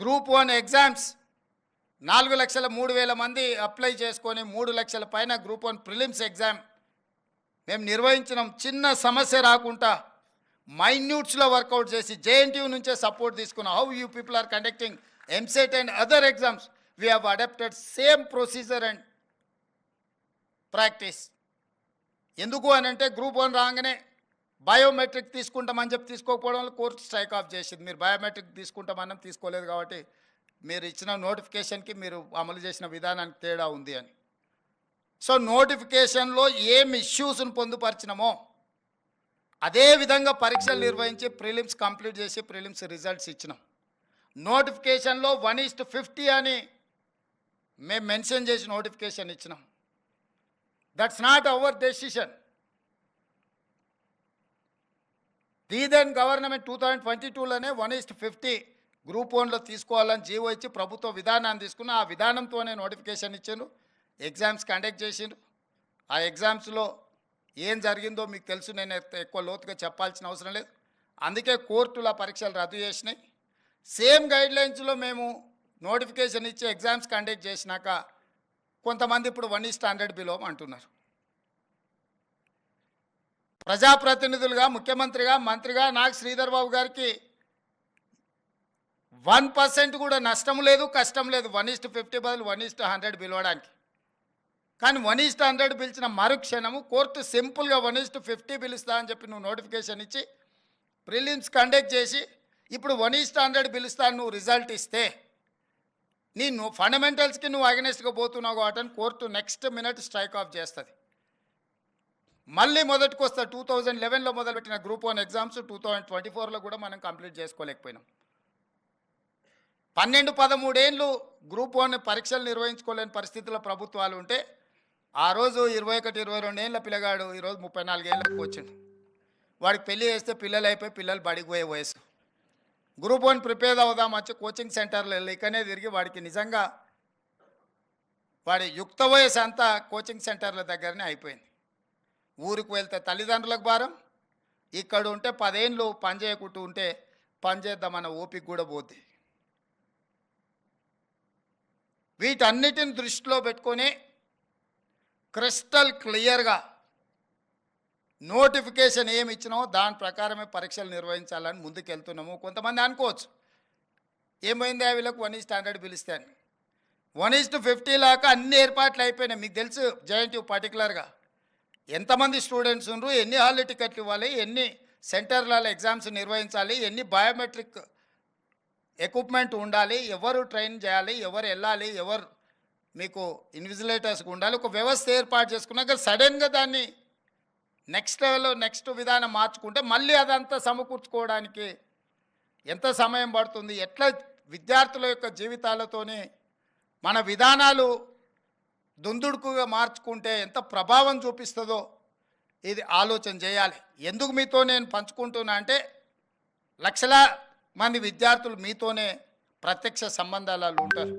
Group one exams నాలుగు లక్షల మూడు వేల మంది అప్లై చేసుకొని మూడు లక్షల పైన గ్రూప్ వన్ ప్రిలిమ్స్ ఎగ్జామ్. మేము నిర్వహించినాం. చిన్న సమస్య రాకుండా మైన్యూట్స్లో వర్కౌట్ చేసి జేఎన్టీయూ నుంచే సపోర్ట్ తీసుకున్నాం. How you people are conducting EAMCET and other exams we have adapted same procedure and practice ఎందుకు అని అంటే గ్రూప్ వన్ రాగానే బయోమెట్రిక్ తీసుకుంటామని చెప్పి తీసుకోకపోవడం వల్ల కోర్టు స్ట్రైక్ ఆఫ్ చేసింది. మీరు బయోమెట్రిక్ తీసుకుంటామని తీసుకోలేదు కాబట్టి మీరు ఇచ్చిన నోటిఫికేషన్కి మీరు అమలు చేసిన విధానానికి తేడా ఉంది అని. సో నోటిఫికేషన్లో ఏం ఇష్యూస్ను పొందుపరిచినామో అదే విధంగా పరీక్షలు నిర్వహించి ప్రిలిమ్స్ కంప్లీట్ చేసి ప్రిలిమ్స్ రిజల్ట్స్ ఇచ్చినాం. నోటిఫికేషన్లో వన్ ఈస్ట్ ఫిఫ్టీ అని మేము మెన్షన్ చేసి నోటిఫికేషన్ ఇచ్చినాం. That's not our decision the then government two thousand twenty టూలోనే one is to fifty group వన్లో తీసుకోవాలని జీవో ఇచ్చి ప్రభుత్వ విధానాన్ని తీసుకున్న ఆ విధానంతోనే నోటిఫికేషన్ ఇచ్చాను ఎగ్జామ్స్ కండక్ట్ చేసిండ్రు. ఆ ఎగ్జామ్స్లో ఏం జరిగిందో మీకు తెలుసు నేను ఎక్కువ లోతుగా చెప్పాల్సిన అవసరం లేదు. అందుకే కోర్టుల పరీక్షలు రద్దు చేసినాయి. సేమ్ గైడ్లైన్స్లో మేము నోటిఫికేషన్ ఇచ్చి ఎగ్జామ్స్ కండక్ట్ చేసినాక కొంతమంది ఇప్పుడు వన్ ఈస్ట్ హండ్రెడ్ బిలో అంటున్నారు. ప్రజాప్రతినిధులుగా ముఖ్యమంత్రిగా మంత్రిగా నాకు శ్రీధర్ బాబు గారికి వన్ పర్సెంట్ కూడా నష్టం లేదు కష్టం లేదు. వన్ ఈస్ట్ ఫిఫ్టీ బదులు వన్ ఈస్ట్ హండ్రెడ్ పిలవడానికి. కానీ వన్ ఈస్ట్ హండ్రెడ్ పిలిచిన మరుక్షణము కోర్టు సింపుల్గా వన్ ఈస్ట్ ఫిఫ్టీ పిలుస్తా అని చెప్పి నువ్వు నోటిఫికేషన్ ఇచ్చి ప్రిలిమ్స్ కండక్ట్ చేసి ఇప్పుడు వన్ ఈస్ట్ హండ్రెడ్ పిలుస్తా నువ్వు రిజల్ట్ ఇస్తే నీ నువ్వు ఫండమెంటల్స్కి నువ్వు అగనెస్ట్గా పోతున్నావు కాబట్టి court next minute strike off చేస్తుంది. మళ్ళీ మొదటికి వస్తా టూ థౌజండ్ లెవెన్లో మొదలుపెట్టిన group one exams two thousand twenty ఫోర్లో కూడా మనం కంప్లీట్ చేసుకోలేకపోయినాం. పన్నెండు పదమూడేళ్ళు గ్రూప్ వన్ పరీక్షలు నిర్వహించుకోలేని పరిస్థితుల్లో ప్రభుత్వాలు ఉంటే ఆ రోజు ఇరవై ఒకటి ఇరవై రెండు ఏళ్ళ పిల్లగాడు ఈరోజు ముప్పై నాలుగేళ్ళకి వచ్చిండు. వాడికి పెళ్ళి చేస్తే పిల్లలు అయిపోయి పిల్లలు బడికి పోయే వయసు. గ్రూప్ వన్ ప్రిపేర్ అవుదాం వచ్చి కోచింగ్ సెంటర్లు వెళ్ళి ఇక్కడనే తిరిగి వాడికి నిజంగా వాడి యుక్త వయసు అంతా కోచింగ్ సెంటర్ల దగ్గరనే అయిపోయింది. ఊరికి వెళ్తే తల్లిదండ్రులకు భారం ఇక్కడ ఉంటే పదేళ్ళు పని చేయకుంటూ ఉంటే పని చేద్దామన్న ఓపిక కూడా పోద్ది. వీటన్నిటిని దృష్టిలో పెట్టుకొని క్రిస్టల్ క్లియర్గా నోటిఫికేషన్ ఏమి ఇచ్చినామో దాని ప్రకారమే పరీక్షలు నిర్వహించాలని ముందుకెళ్తున్నాము. కొంతమంది అనుకోవచ్చు ఏమైంది ఆ వీళ్ళకు వన్ ఈస్ట్ హండ్రెడ్ పిలిస్తే అని? వన్ ఈస్ట్ ఫిఫ్టీ లాగా అన్ని ఏర్పాట్లు అయిపోయినాయి. మీకు తెలుసు జేఎన్టీ పర్టికులర్గా ఎంతమంది స్టూడెంట్స్ ఉన్నారు? ఎన్ని హాల్ టికెట్లు ఇవ్వాలి? ఎన్ని సెంటర్లలో ఎగ్జామ్స్ నిర్వహించాలి? ఎన్ని బయోమెట్రిక్ ఎక్విప్మెంట్ ఉండాలి? ఎవరు ట్రైన్ చేయాలి? ఎవరు వెళ్ళాలి? ఎవరు మీకు ఇన్విజిలేటర్స్గా ఉండాలి? ఒక వ్యవస్థ ఏర్పాటు చేసుకున్నాక సడన్గా దాన్ని నెక్స్ట్ లెవెల్లో నెక్స్ట్ విధానం మార్చుకుంటే మళ్ళీ అదంతా సమకూర్చుకోవడానికి ఎంత సమయం పడుతుంది? ఎట్లా విద్యార్థుల యొక్క జీవితాలతోనే మన విధానాలు దుందుడుకుగా మార్చుకుంటే ఎంత ప్రభావం చూపిస్తుందో ఇది ఆలోచన చేయాలి. ఎందుకు మీతో నేను పంచుకుంటున్నా అంటే లక్షల మంది విద్యార్థులు మీతోనే ప్రత్యక్ష సంబంధాలలో ఉంటారు.